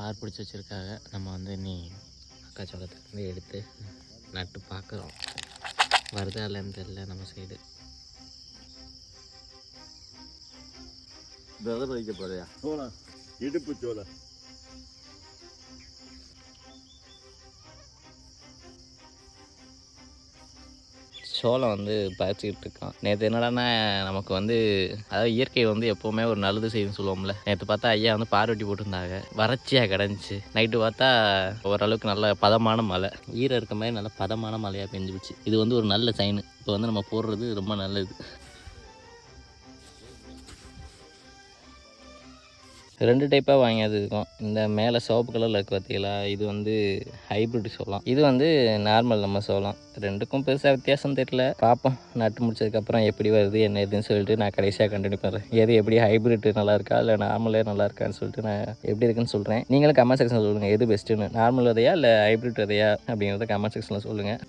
பார் பிடிச்சி வச்சுருக்காங்க. நம்ம வந்து நீ அக்கா சோளத்துலேருந்து எடுத்து நட்டு பார்க்குறோம் வருதா இல்லைன்னு தெரில நம்ம சைடு விதை வைக்க போறியா? சோளம். இடுப்பு சோளம். சோளம் வந்து பறிச்சுக்கிட்டு இருக்கான். நேற்று என்னடான்னா நமக்கு வந்து அதாவது இயற்கை வந்து எப்போவுமே ஒரு நல்லது செய்யுன்னு சொல்லுவோம்ல. நேற்று பார்த்தா ஐயா வந்து பார்வட்டி போட்டிருந்தாங்க. வறட்சியாக கிடந்துச்சு. நைட்டு பார்த்தா ஓரளவுக்கு நல்ல பதமான மழை. ஈரம் இருக்க மாதிரி நல்ல பதமான மழையாக பெஞ்சிடுச்சு. இது வந்து ஒரு நல்ல சைனு இப்போ வந்து நம்ம போடுறது ரொம்ப நல்லது. ரெண்டு டைப்பாக வாங்கியது இருக்கும். இந்த மேலே சிவப்பு கலரில் இருக்கு பார்த்தீங்களா இது வந்து ஹைப்ரிட் சோளம் இது வந்து நார்மல் நம்ம சோளம் ரெண்டுக்கும் பெருசாக வித்தியாசம் தெரியல. பார்ப்போம் நட்டு முடிச்சதுக்கப்புறம் எப்படி வருது என்ன ஏதுன்னு சொல்லிட்டு நான் கடைசியாக கண்டினியூ பண்ணுறேன் எது எப்படி ஹைப்ரிட் நல்லா இருக்கா இல்லை நார்மலே நல்லா இருக்கான்னு சொல்லிட்டு நான் எப்படி இருக்குன்னு சொல்கிறேன் நீங்களும் கமெண்ட் செக்ஷனில் சொல்லுங்கள் எது பெஸ்ட்டுன்னு நார்மல் விதையா இல்லை ஹைப்ரிட் விதையா அப்படிங்கிறத கமெண்ட் செக்ஷனில் சொல்லுங்கள்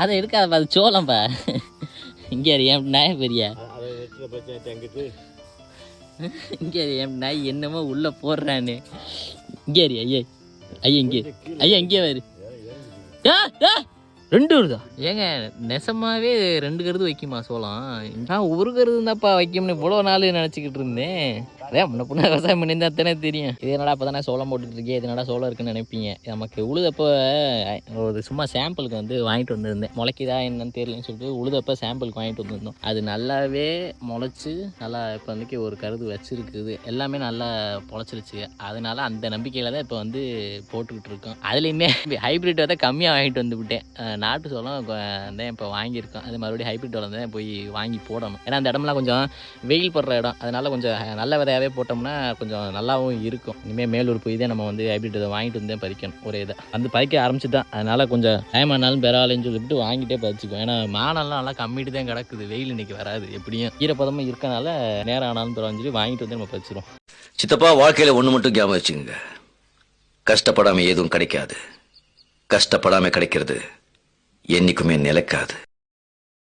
அதை எடுக்காதப்பா அது சோளம்ப்பா இங்கே ஏன் நாய் பெரியா. இங்கே என் நாய் என்னமோ உள்ளே போடுறான்னு. இங்கே ஐயா. ஐயா இங்கே. ஐயா இங்கே வரு! ரெண்டு வருதா? ஏங்க நெசமாவே ரெண்டு கருது வைக்குமா சோளம்? நான் ஒரு கருது தான்ப்பா வைக்கும்னு இவ்வளோ நாள் நினச்சிக்கிட்டு இருந்தேன். அதே முன்ன பொண்ணு விவசாயம் பண்ணியிருந்தா தானே தெரியும். இது என்னடா அப்போ தானே சோளம் போட்டுட்டு இருக்கே இது என்னடா சோளம் இருக்குன்னு நினைப்பீங்க. நமக்கு உழுதப்போ ஒரு சும்மா சாம்பிளுக்கு வந்து வாங்கிட்டு வந்திருந்தேன். முளைக்குதா என்னன்னு தெரியலன்னு சொல்லிட்டு உழுதப்போ சாம்பிளுக்கு வாங்கிட்டு வந்திருந்தோம். அது நல்லாவே முளைச்சி நல்லா இப்போ வந்துக்கு ஒரு கருது வச்சிருக்குது. எல்லாமே நல்லா பொழைச்சிருச்சு. அதனால அந்த நம்பிக்கையில் தான் இப்போ வந்து போட்டுக்கிட்டு இருக்கோம். அதுலேயுமே ஹைப்ரிட் விதை கம்மியாக வாங்கிட்டு வந்துவிட்டேன் நாட்டு சோளம் தான் இப்போ வாங்கியிருக்கோம். அது மறுபடியும் ஹைப்ரிட் வளர்ந்து தான் போய் வாங்கி போடணும். ஏன்னா அந்த இடம்லாம் கொஞ்சம் வெயில் படுற இடம். அதனால கொஞ்சம் நல்ல விதை விதையாவே போட்டோம்னா கொஞ்சம் நல்லாவும் இருக்கும். இனிமேல் மேலூர் போய் தான் நம்ம வந்து ஹைப்ரிட் இதை வாங்கிட்டு வந்து பறிக்கணும் ஒரே இதை. வந்து பறிக்க ஆரம்பிச்சுட்டான். அதனால் கொஞ்சம் டைம் ஆனாலும் பரவாயில்லன்னு சொல்லிட்டு வாங்கிட்டே பறிச்சுக்குவோம் ஏன்னா மானெல்லாம் நல்லா கம்மிட்டு தான் கிடக்குது. வெயில் இன்னைக்கு வராது. எப்படியும் ஈரப்பதமாக இருக்கனால நேரம் ஆனாலும் பரவாயில்ல சொல்லி வாங்கிட்டு வந்து நம்ம பறிச்சிருவோம். சித்தப்பா வாழ்க்கையில் ஒன்று மட்டும் ஞாபகம் வச்சுங்க கஷ்டப்படாம எதுவும் கிடைக்காது. கஷ்டப்படாமல் கிடைக்கிறது என்றைக்குமே நிலைக்காது.